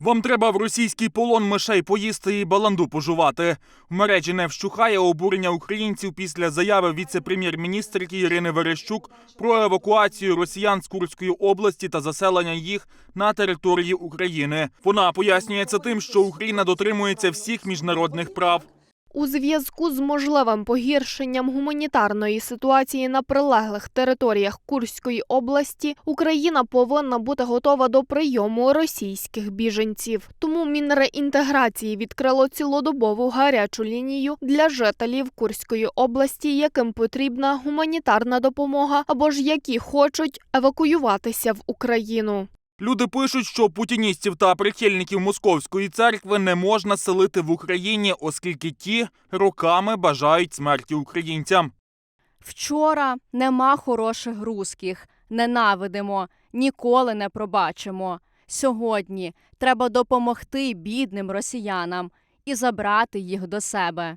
Вам треба в російський полон мишей поїсти і баланду пожувати. В мережі не вщухає обурення українців після заяви віце-прем'єр-міністрки Ірини Верещук про евакуацію росіян з Курської області та заселення їх на території України. Вона пояснює це тим, що Україна дотримується всіх міжнародних прав. У зв'язку з можливим погіршенням гуманітарної ситуації на прилеглих територіях Курської області Україна повинна бути готова до прийому російських біженців. Тому Мінреінтеграції відкрило цілодобову гарячу лінію для жителів Курської області, яким потрібна гуманітарна допомога або ж які хочуть евакуюватися в Україну. Люди пишуть, що путіністів та прихильників московської церкви не можна селити в Україні, оскільки ті роками бажають смерті українцям. Вчора нема хороших русських, ненавидимо, ніколи не пробачимо. Сьогодні треба допомогти бідним росіянам і забрати їх до себе.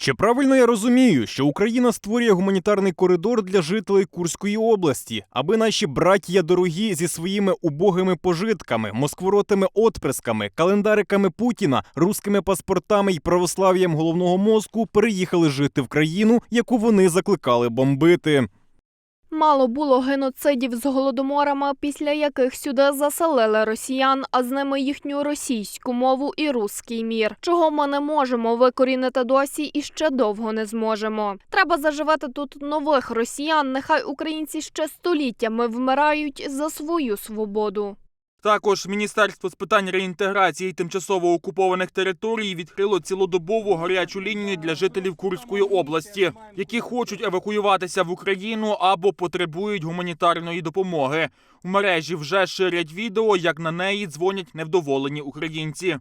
Чи правильно я розумію, що Україна створює гуманітарний коридор для жителей Курської області, аби наші браття дорогі зі своїми убогими пожитками, москворотими отприсками, календариками Путіна, руськими паспортами й православ'ям головного мозку переїхали жити в країну, яку вони закликали бомбити? Мало було геноцидів з голодоморами, після яких сюди заселили росіян, а з ними їхню російську мову і руський мір, чого ми не можемо викорінити досі і ще довго не зможемо. Треба заживати тут нових росіян. Нехай українці ще століттями вмирають за свою свободу. Також Міністерство з питань реінтеграції тимчасово окупованих територій відкрило цілодобову гарячу лінію для жителів Курської області, які хочуть евакуюватися в Україну або потребують гуманітарної допомоги. У мережі вже ширять відео, як на неї дзвонять невдоволені українці.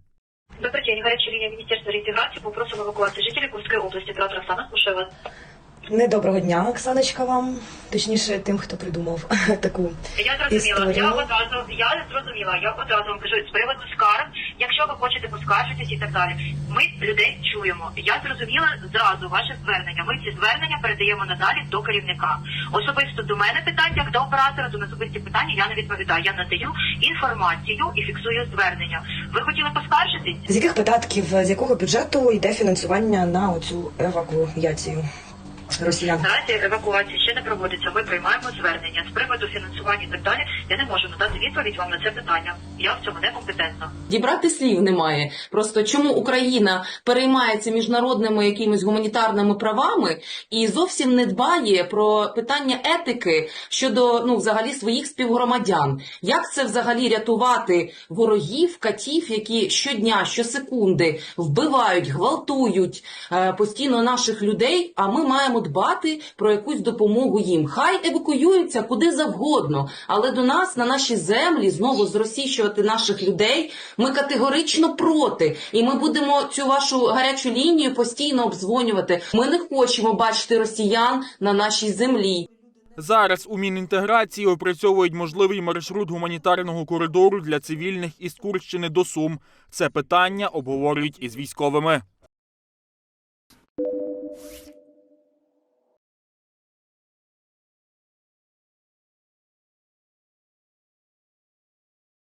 Добрый день, горячая линия Министерства реинтеграции по вопросам эвакуации жителей Курской области. Оператор Оксана, вас. Недоброго дня, Оксаночка, вам. Точніше, тим, хто придумав таку. Я зрозуміла, Історію. я одразу, я зрозуміла, я одразу вам кажу з приводу скарг, якщо ви хочете поскаржитись і так далі. Ми людей чуємо. Я зрозуміла зразу ваше звернення. Ми ці звернення передаємо надалі до керівника. Особисто до мене питань, як до оператора, до особисті питання я не відповідаю. Я надаю інформацію і фіксую звернення. Ви хотіли поскаржитись? З яких податків, з якого бюджету йде фінансування на оцю евакуацію росіян? Наразі евакуація ще не проводиться. Ми приймаємо звернення з приводу фінансування і так далі. Я не можу надати відповідь вам на це питання. Я в цьому не компетентна. Дібрати слів немає. Просто чому Україна переймається міжнародними якимись гуманітарними правами і зовсім не дбає про питання етики щодо ну взагалі своїх співгромадян. Як це взагалі рятувати ворогів, катів, які щодня, щосекунди вбивають, гвалтують е, постійно наших людей? А ми маємо дбати про якусь допомогу їм. Хай евакуюються куди завгодно, але до нас на наші землі знову зросійщувати наших людей. Ми категорично проти, і ми будемо цю вашу гарячу лінію постійно обдзвонювати. Ми не хочемо бачити росіян на нашій землі. Зараз у Мінінтеграції опрацьовують можливий маршрут гуманітарного коридору для цивільних із Курщини до Сум. Це питання обговорюють із військовими.